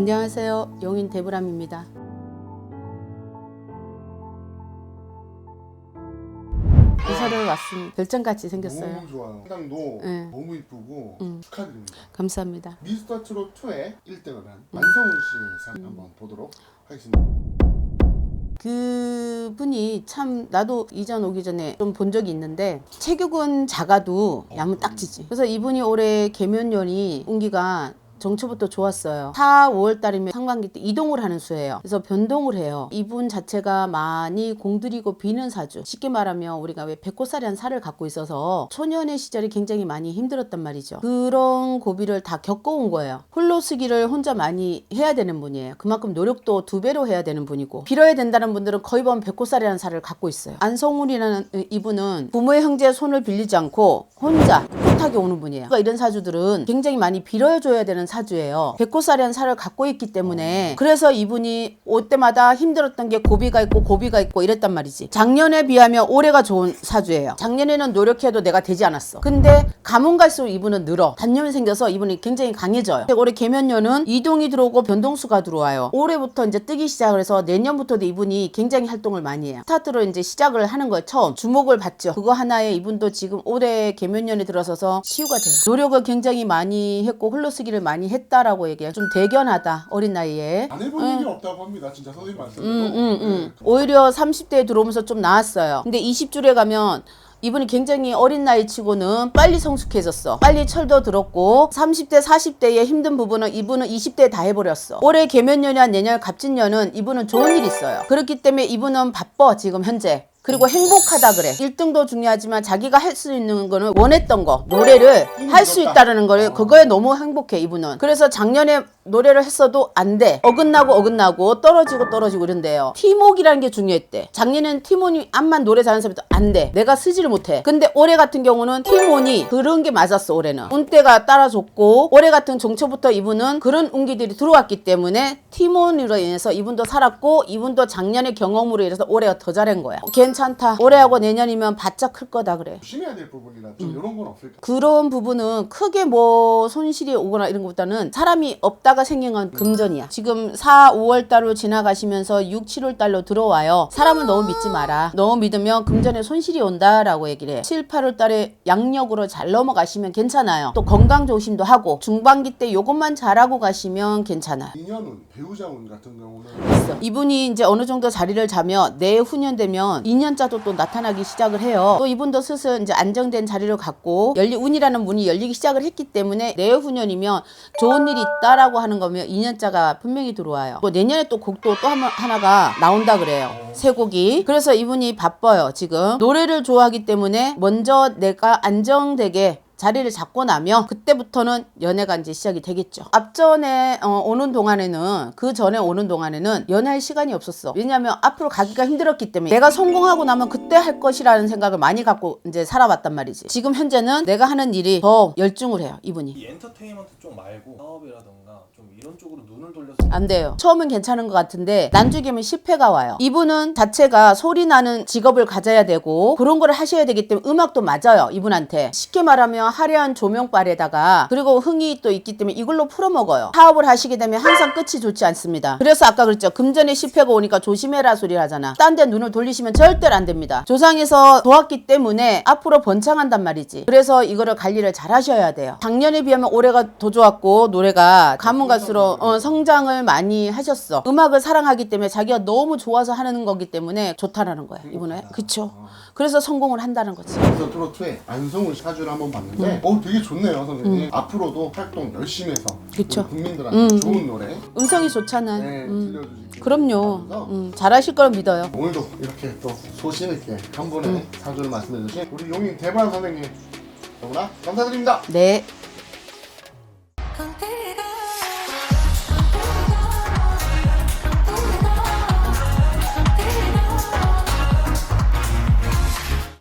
안녕하세요. 용인 대브람입니다. 이사를 왔으니 별장같이 생겼어요. 너무 좋아요. 상당도 네. 너무 이쁘고 음. 축하드립니다. 감사합니다. 미스터 트롯 2의 1등을 한 만성훈 씨상 한번 보도록 하겠습니다. 그분이 참 나도 이전 오기 전에 좀 본 적이 있는데 체격은 작아도 야무 딱지지. 그래서 이분이 올해 개면연이 운기가 정초부터 좋았어요. 4, 5월 달이면 상반기 때 이동을 하는 수예요. 그래서 변동을 해요. 이분 자체가 많이 공들이고 비는 사주. 쉽게 말하면 우리가 왜 백호살이 한 살을 갖고 있어서 초년의 시절이 굉장히 많이 힘들었단 말이죠. 그런 고비를 다 겪어온 거예요. 홀로 쓰기를 혼자 많이 해야 되는 분이에요. 그만큼 노력도 두 배로 해야 되는 분이고 빌어야 된다는 분들은 거의 보면 백호살이라는 살을 갖고 있어요. 안성훈이라는 이분은 부모의 형제의 손을 빌리지 않고 혼자 꿋꿋하게 오는 분이에요. 그러니까 이런 사주들은 굉장히 많이 빌어줘야 되는 사주예요. 백호살이라는 살을 갖고 있기 때문에 그래서 이분이 올 때마다 힘들었던 게 고비가 있고 고비가 있고 이랬단 말이지. 작년에 비하면 올해가 좋은 사주예요. 작년에는 노력해도 내가 되지 않았어. 근데 가면 갈수록 이분은 늘어. 단년이 생겨서 이분이 굉장히 강해져요. 올해 개면년은 이동이 들어오고 변동수가 들어와요. 올해부터 이제 뜨기 시작을 해서 내년부터도 이분이 굉장히 활동을 많이 해요. 스타트로 이제 시작을 하는 거예요. 처음 주목을 받죠. 그거 하나에 이분도 지금 올해 개면년에 들어서서 치유가 돼요. 노력을 굉장히 많이 했고 흘러쓰기를 많이 했다라고 얘기해요. 좀 대견하다 어린 나이에. 안 해본 일이 없다고 합니다. 진짜 선생님 말씀대로. 음, 음, 음. 오히려 30대에 들어오면서 좀 나았어요. 근데 20줄에 가면 이분이 굉장히 어린 나이 치고는 빨리 성숙해졌어. 빨리 철도 들었고 30대, 40대의 힘든 부분은 이분은 20대에 다 해버렸어. 올해 개면년이나 내년 갑진년은 이분은 좋은 일 있어요. 그렇기 때문에 이분은 바빠 지금 현재. 그리고 행복하다 그래. 1등도 중요하지만 자기가 할 수 있는 거는 원했던 거, 노래를 할 수 있다라는 거를 그거에 너무 행복해 이분은. 그래서 작년에 노래를 했어도 안 돼. 어긋나고 어긋나고 떨어지고 떨어지고 이런데요. 팀워크라는 게 중요했대. 작년에는 팀원이 암만 노래 잘하는 사람도 안 돼. 내가 쓰지를 못해. 근데 올해 같은 경우는 팀원이 그런 게 맞았어 올해는. 운때가 따라줬고 올해 같은 종초부터 이분은 그런 운기들이 들어왔기 때문에 팀원으로 인해서 이분도 살았고 이분도 작년의 경험으로 인해서 올해가 더 잘한 거야. 괜찮다. 올해하고 내년이면 바짝 클 거다 그래. 조심해야 될 부분이나 음. 좀 이런 건 없을까? 그런 부분은 크게 뭐 손실이 오거나 이런 것보다는 사람이 없다 가 생긴 건 금전이야. 지금 4, 5월 달로 지나가시면서 6, 7월 달로 들어와요. 사람을 너무 믿지 마라. 너무 믿으면 금전에 손실이 온다라고 얘기를 해. 7, 8월 달에 양력으로 잘 넘어가시면 괜찮아요. 또 건강 조심도 하고 중반기 때 요것만 잘하고 가시면 괜찮아요. 인연운, 배우자운 같은 경우는 있어. 이분이 이제 어느 정도 자리를 자면 내후년 되면 2년짜도 또 나타나기 시작을 해요. 또 이분도 슬슬 이제 안정된 자리를 갖고 열리 운이라는 문이 열리기 시작을 했기 때문에 내후년이면 좋은 일이 있다라고 하는 거면 2년짜가 분명히 들어와요. 또 내년에 또 곡도 또 한- 하나가 나온다 그래요. 새 곡이. 그래서 이분이 바빠요, 지금. 노래를 좋아하기 때문에 먼저 내가 안정되게 자리를 잡고 나면 그때부터는 이제 시작이 되겠죠. 앞전에 어, 오는 동안에는 그 전에 오는 동안에는 연애할 시간이 없었어. 왜냐하면 앞으로 가기가 힘들었기 때문에 내가 성공하고 나면 그때 할 것이라는 생각을 많이 갖고 이제 살아왔단 말이지. 지금 현재는 내가 하는 일이 더 열중을 해요. 이분이. 이 엔터테인먼트 쪽 말고 사업이라던가 좀 이런 쪽으로 눈을 돌려서 안 돼요. 처음은 괜찮은 것 같은데 난중이면 실패가 와요. 이분은 자체가 소리 나는 직업을 가져야 되고 그런 걸 하셔야 되기 때문에 음악도 맞아요. 이분한테. 쉽게 말하면 화려한 조명빨에다가 그리고 흥이 또 있기 때문에 이걸로 풀어먹어요. 사업을 하시게 되면 항상 끝이 좋지 않습니다. 그래서 아까 그랬죠. 금전에 실패가 오니까 조심해라 소리를 하잖아. 딴 데 눈을 돌리시면 절대로 안 됩니다. 조상에서 도왔기 때문에 앞으로 번창한단 말이지. 그래서 이거를 관리를 잘 하셔야 돼요. 작년에 비하면 올해가 더 좋았고 노래가 가면 갈수록 어, 성장을 많이 하셨어. 음악을 사랑하기 때문에 자기가 너무 좋아서 하는 거기 때문에 좋다라는 거야. 이번에. 그쵸. 그래서 성공을 한다는 거지. 트롯 2의 안성훈 사주를 한번 봤는데 어 되게 좋네요 선생님. 앞으로도 활동 열심히 해서 음. 그쵸. 우리 국민들한테 좋은 노래 음성이 좋잖아. 네, 음. 들려주시기 그럼요. 바라면서 음, 잘하실 거라 믿어요. 오늘도 이렇게 또 소신 있게 한 분의 음. 사주를 말씀해 주신 우리 용인 대반 선생님 너무나 감사드립니다. 네.